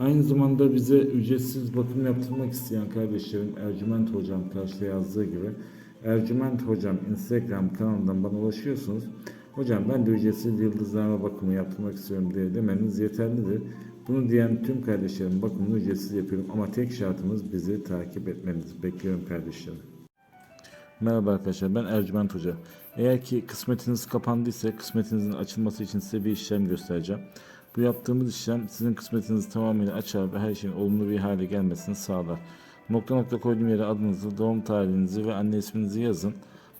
Aynı zamanda bize ücretsiz bakım yaptırmak isteyen kardeşlerim Ercüment Hocam karşıda yazdığı gibi Ercüment Hocam Instagram kanalından bana ulaşıyorsunuz. Hocam ben de ücretsiz yıldızlarma bakımı yaptırmak istiyorum diye demeniz yeterlidir. Bunu diyen tüm kardeşlerim bakımını ücretsiz yapıyorum ama tek şartımız bizi takip etmeniz. Bekliyorum kardeşlerim. Merhaba arkadaşlar ben Ercüment Hoca. Eğer ki kısmetiniz kapandıysa kısmetinizin açılması için size bir işlem göstereceğim. Bu yaptığımız işlem sizin kısmetinizi tamamıyla açar ve her şeyin olumlu bir hale gelmesini sağlar. Nokta nokta koyduğum yere adınızı, doğum tarihinizi ve anne isminizi yazın.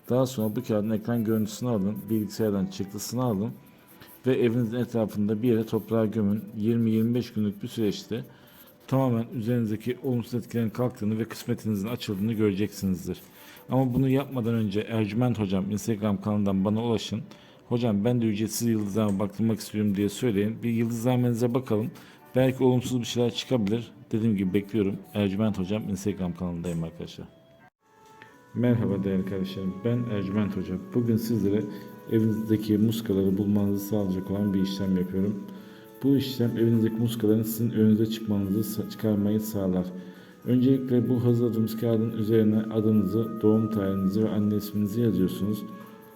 Daha sonra bu kağıdın ekran görüntüsünü alın, bilgisayardan çıktısını alın ve evinizin etrafında bir yere toprağa gömün. 20-25 günlük bir süreçte tamamen üzerinizdeki olumsuz etkilerin kalktığını ve kısmetinizin açıldığını göreceksinizdir. Ama bunu yapmadan önce Ercüment Hocam Instagram kanalından bana ulaşın. Hocam ben de ücretsiz yıldızlarıma baktırmak istiyorum diye söyleyin. Bir yıldızlarmenize bakalım. Belki olumsuz bir şeyler çıkabilir. Dediğim gibi bekliyorum. Ercüment Hocam Instagram kanalındayım arkadaşlar. Merhaba değerli kardeşlerim. Ben Ercüment Hoca. Bugün sizlere evinizdeki muskaları bulmanızı sağlayacak olan bir işlem yapıyorum. Bu işlem evinizdeki muskaların sizin önünüze çıkmanızı çıkarmayı sağlar. Öncelikle bu hazırladığımız kağıdın üzerine adınızı, doğum tarihinizi ve anne isminizi yazıyorsunuz.